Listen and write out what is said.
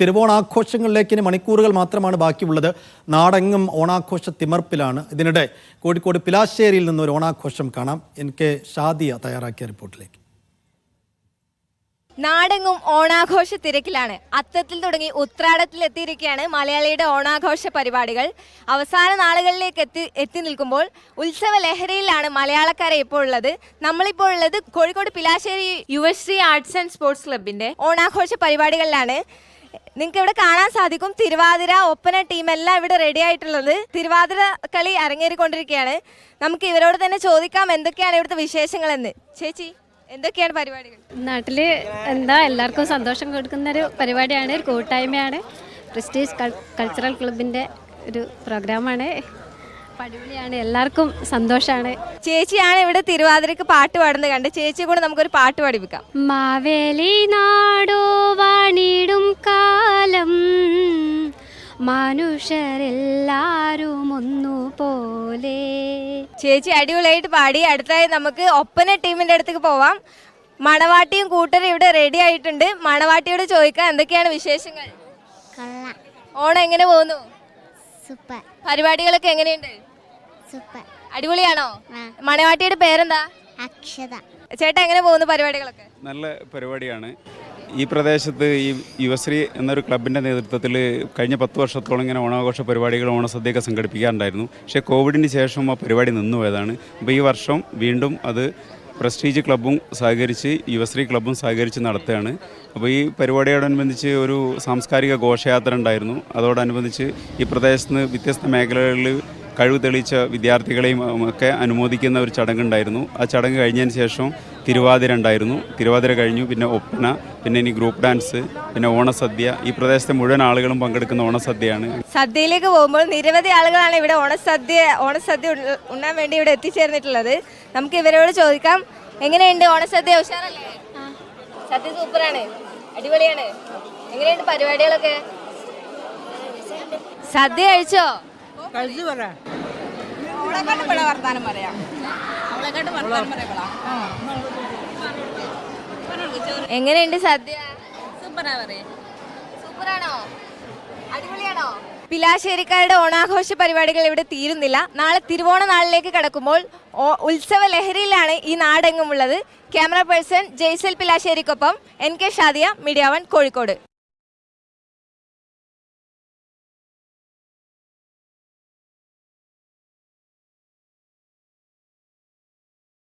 തിരുവോണാഘോഷങ്ങളിലേക്ക് ഇനി മണിക്കൂറുകൾ മാത്രമാണ് ബാക്കിയുള്ളത്. നാടെങ്ങും ഓണാഘോഷ തിമർപ്പിലാണ്. ഇതിനിടെ കോഴിക്കോട് പിലാശ്ശേരിയിൽ നിന്ന് ഒരു ഓണാഘോഷം കാണാം. എൻ കെ ഷാദിയ തയ്യാറാക്കിയ റിപ്പോർട്ടിലേക്ക്. നാടെങ്ങും ഓണാഘോഷ തിരക്കിലാണ്. അത്തത്തിൽ തുടങ്ങി ഉത്രാടത്തിൽ എത്തിയിരിക്കുകയാണ് മലയാളിയുടെ ഓണാഘോഷ പരിപാടികൾ. അവസാന നാളുകളിലേക്ക് എത്തി എത്തി നിൽക്കുമ്പോൾ ഉത്സവ ലഹരിയിലാണ് മലയാളക്കാരെ ഇപ്പോൾ ഉള്ളത്. നമ്മളിപ്പോൾ ഉള്ളത് Kozhikode Pilassery Yuvasree arts and sports ക്ലബിന്റെ ഓണാഘോഷ പരിപാടികളിലാണ്. നിങ്ങൾക്ക് ഇവിടെ കാണാൻ സാധിക്കും തിരുവാതിര ഒപ്പന ടീം എല്ലാം ഇവിടെ റെഡി ആയിട്ടുള്ളത്. തിരുവാതിര കളി അരങ്ങേറിക്കൊണ്ടിരിക്കുകയാണ്. നമുക്ക് ഇവരോട് തന്നെ ചോദിക്കാം എന്തൊക്കെയാണ് ഇവിടുത്തെ വിശേഷങ്ങളെന്ന്. ചേച്ചി എന്തൊക്കെയാണ് പരിപാടികൾ? നാട്ടിൽ എന്താ എല്ലാവർക്കും സന്തോഷം കൊടുക്കുന്ന ഒരു പരിപാടിയാണ് ഒരു കൂട്ടായ്മയാണ്. പ്രസ്റ്റീജ് കൾച്ചറൽ ക്ലബിന്റെ ഒരു പ്രോഗ്രാമാണ് പടിപൊളിയാണ് അടിപൊളിയാണ് എല്ലാവർക്കും സന്തോഷമാണ് ചേച്ചിയാണ് ഇവിടെ തിരുവാതിരക്ക് പാട്ട് പാടുന്നത് കണ്ട് ചേച്ചിയെ കൂടെ നമുക്കൊരു പാട്ട് പഠിപ്പിക്കാം മാവേലി നാടോ വാണിടും കാലം മനുഷ്യരെല്ലാരും ഒന്നുപോലെ ചേച്ചി അടിപൊളിയായിട്ട് പാടി. അടുത്തായി നമുക്ക് ഒപ്പന ടീമിന്റെ അടുത്തേക്ക് പോവാം. മണവാട്ടിയും കൂട്ടരും ഇവിടെ റെഡി ആയിട്ടുണ്ട്. മണവാട്ടിയോട് ചോദിക്കാം എന്തൊക്കെയാണ് വിശേഷങ്ങൾ? കൊള്ളാം. ഓണം എങ്ങനെ പോകുന്നു? സൂപ്പർ. പരിപാടികളൊക്കെ എങ്ങനെയുണ്ട്? സൂപ്പർ. അടിപൊളിയാണോ. മണവാട്ടിയുടെ പേരെന്താ? അക്ഷത. ചേട്ടാ എങ്ങനെ പോകുന്നു പരിപാടികളൊക്കെ? നല്ല പരിപാടിയാണ്. ഈ പ്രദേശത്ത് ഈ യുവശ്രീ എന്നൊരു ക്ലബിന്റെ നേതൃത്വത്തിൽ കഴിഞ്ഞ പത്ത് വർഷത്തോളം ഇങ്ങനെ ഓണാഘോഷ പരിപാടികൾ ഓണസദ്യയൊക്കെ സംഘടിപ്പിക്കാറുണ്ടായിരുന്നു. പക്ഷേ കോവിഡിന് ശേഷം ആ പരിപാടി നിന്നുപോയതാണ്. അപ്പോൾ ഈ വർഷം വീണ്ടും അത് പ്രസ്റ്റീജ് ക്ലബ്ബും സഹകരിച്ച് യുവശ്രീ ക്ലബ്ബും സഹകരിച്ച് നടത്തുകയാണ്. അപ്പോൾ ഈ പരിപാടിയോടനുബന്ധിച്ച് ഒരു സാംസ്കാരിക ഘോഷയാത്ര ഉണ്ടായിരുന്നു. അതോടനുബന്ധിച്ച് ഈ പ്രദേശത്ത് നിന്ന് വ്യത്യസ്ത മേഖലകളിൽ കഴിവ് തെളിയിച്ച വിദ്യാർത്ഥികളെയും ഒക്കെ അനുമോദിക്കുന്ന ഒരു ചടങ്ങുണ്ടായിരുന്നു. ആ ചടങ്ങ് കഴിഞ്ഞതിന് ശേഷം തിരുവാതിര ഉണ്ടായിരുന്നു. തിരുവാതിര കഴിഞ്ഞു. പിന്നെ ഒപ്പന പിന്നെ ഇനി ഗ്രൂപ്പ് ഡാൻസ് പിന്നെ ഓണസദ്യ. ഈ പ്രദേശത്തെ മുഴുവൻ ആളുകളും പങ്കെടുക്കുന്ന ഓണസദ്യയാണ്. സദ്യയിലേക്ക് പോകുമ്പോൾ നിരവധി ആളുകളാണ് ഇവിടെ ഓണസദ്യ ഓണസദ്യ ഉണ്ണ- ഉണ്ണാൻ വേണ്ടി ഇവിടെ എത്തിച്ചേർന്നിട്ടുള്ളത്. നമുക്ക് ഇവരോട് ചോദിക്കാം. എങ്ങനെയുണ്ട് ഓണസദ്യ? ഉഷാറല്ലേ? സദ്യ സൂപ്പറാണ്. അടിപൊളിയാണ്. എങ്ങനെയുണ്ട് പരിപാടികളൊക്കെ? സദ്യ കഴിച്ചോ? കഴിച്ചു പറ. എങ്ങനെയുണ്ട് സദ്യ? സൂപ്പറാണോ? അടിപൊളിയാണോ? പിലാശ്ശേരിക്കാരുടെ ഓണാഘോഷ പരിപാടികൾ ഇവിടെ തീരുന്നില്ല. നാളെ തിരുവോണ നാളിലേക്ക് കടക്കുമ്പോൾ ഉത്സവ ലഹരിയിലാണ് ഈ നാടെങ്ങുമുള്ളത് camera person Jaisal പിലാശ്ശേരിക്കൊപ്പം N K Shadiya Media One Kozhikode.